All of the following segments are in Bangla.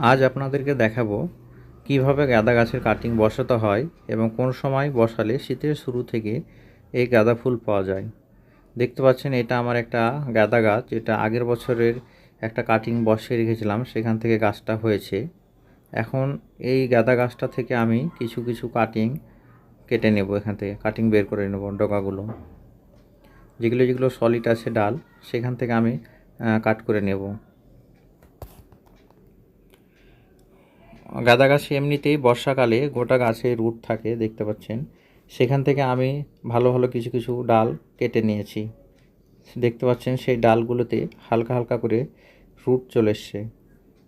আজ আপনাদেরকে দেখাবো কীভাবে গাঁদা গাছের কাটিং বসাতে হয় এবং কোন সময় বসালে শীতের শুরু থেকে এই গাঁদা ফুল পাওয়া যায়। দেখতে পাচ্ছেন, এটা আমার একটা গাঁদা গাছ, এটা আগের বছরের একটা কাটিং বসিয়ে রেখেছিলাম, সেখান থেকে গাছটা হয়েছে। এখন এই গাঁদা গাছটা থেকে আমি কিছু কিছু কাটিং কেটে নেব, এখান থেকে কাটিং বের করে নেব ডগাগুলো। যেগুলো যেগুলো সলিড আছে ডাল, সেখান থেকে আমি কাট করে নেব। গাঁদা গাছে এমনিতেই বর্ষাকালে গোটা গাছে রুট থাকে, দেখতে পাচ্ছেন। সেখান থেকে আমি ভালো ভালো কিছু কিছু ডাল কেটে নিয়েছি। দেখতে পাচ্ছেন সেই ডালগুলোতে হালকা হালকা করে রুট চলে এসছে।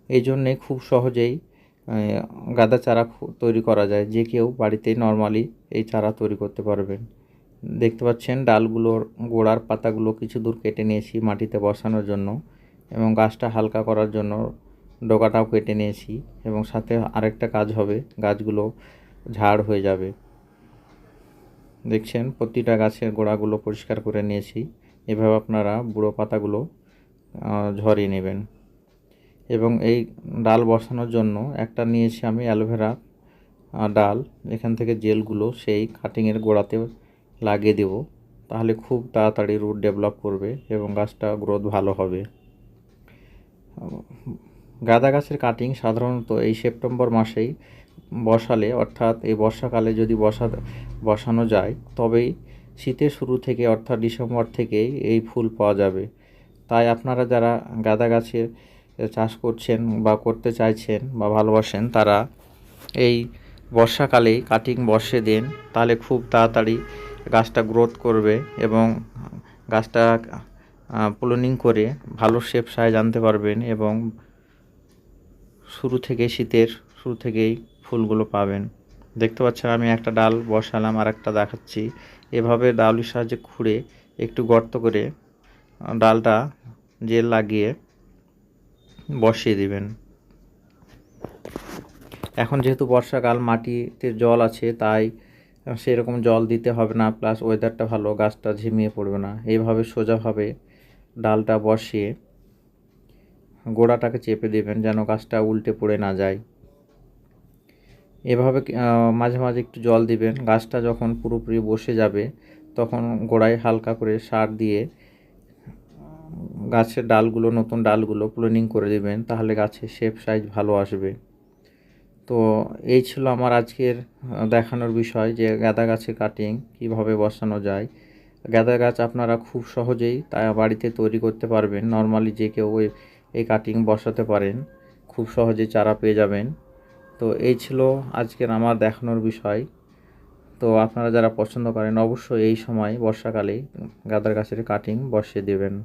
এই জন্যে খুব সহজেই গাঁদা চারা তৈরি করা যায়, যে কেউ বাড়িতে নর্মালি এই চারা তৈরি করতে পারবেন। দেখতে পাচ্ছেন ডালগুলোর গোড়ার পাতাগুলো কিছু দূর কেটে নিয়েছি মাটিতে বসানোর জন্য এবং গাছটা হালকা করার জন্য ডগাটাও কেটে নিয়েছি এবং সাথে আরেকটা কাজ হবে, গাছগুলো ঝাড় হয়ে যাবে। দেখছেন, প্রতিটা গাছের গোড়াগুলো পরিষ্কার করে নিয়েছি। এভাবে আপনারা বুড়ো পাতাগুলো ঝরিয়ে নেবেন। এবং এই ডাল বসানোর জন্য একটা নিয়েছি আমি অ্যালোভেরা ডাল। এখান থেকে জেলগুলো সেই কাটিংয়ের গোড়াতে লাগিয়ে দেব। তাহলে খুব তাড়াতাড়ি রুট ডেভেলপ করবে এবং গাছটা গ্রোথ ভালো হবে। গাঁদা গাছের কাটিং সাধারণত এই সেপ্টেম্বর মাসেই বসালে, অর্থাৎ এই বর্ষাকালে যদি বসা, বসানো যায়, তবেই শীতের শুরু থেকে, অর্থাৎ ডিসেম্বর থেকেই এই ফুল পাওয়া যাবে। তাই আপনারা যারা গাঁদা গাছের চাষ করছেন বা করতে চাইছেন বা ভালোবাসেন, তারা এই বর্ষাকালেই কাটিং বসে দেন, তাহলে খুব তাড়াতাড়ি গাছটা গ্রোথ করবে এবং গাছটা প্লোনিং করে ভালো শেপ সাইজ আনতে পারবেন এবং শুরু থেকে শীতের শুরু থেকেই ফুলগুলো পাবেন। দেখতে পাচ্ছেন, আমি একটা ডাল বসালাম আর একটা দেখাচ্ছি। এভাবে ডালের সাহায্যে খুঁড়ে একটু গর্ত করে ডালটা জেল লাগিয়ে বসিয়ে দিবেন। এখন যেহেতু বর্ষাকাল, মাটিতে জল আছে, তাই সেরকম জল দিতে হবে না, প্লাস ওয়েদারটা ভালো, গাছটা ঝিমিয়ে পড়বে না। এইভাবে সোজাভাবে ডালটা বসিয়ে গোড়াটাকে চেপে দেবেন যেন গাছটা উল্টে পড়ে না যায়। এভাবে মাঝে মাঝে একটু জল দিবেন। গাছটা যখন পুরোপুরি বসে যাবে, তখন গোড়ায় হালকা করে সার দিয়ে, গাছের ডালগুলো, নতুন ডালগুলো প্লোনিং করে দেবেন, তাহলে গাছের শেপ সাইজ ভালো আসবে। তো এই ছিল আমার আজকের দেখানোর বিষয় যে গাঁদা গাছের কাটিং কীভাবে বসানো যায়। গাঁদা গাছ আপনারা খুব সহজেই তা বাড়িতে তৈরি করতে পারবেন। নর্মালি যে কেউ এই কাটিং বসাতে পারেন। খুব সহজে চারা পেয়ে যাবেন। তো এই ছিল আজকের আমার দেখানোর বিষয়। তো আপনারা যারা পছন্দ করেন, অবশ্যই এই সময় বর্ষাকালে গাঁদার গাছের কাটিং বসিয়ে দেবেন।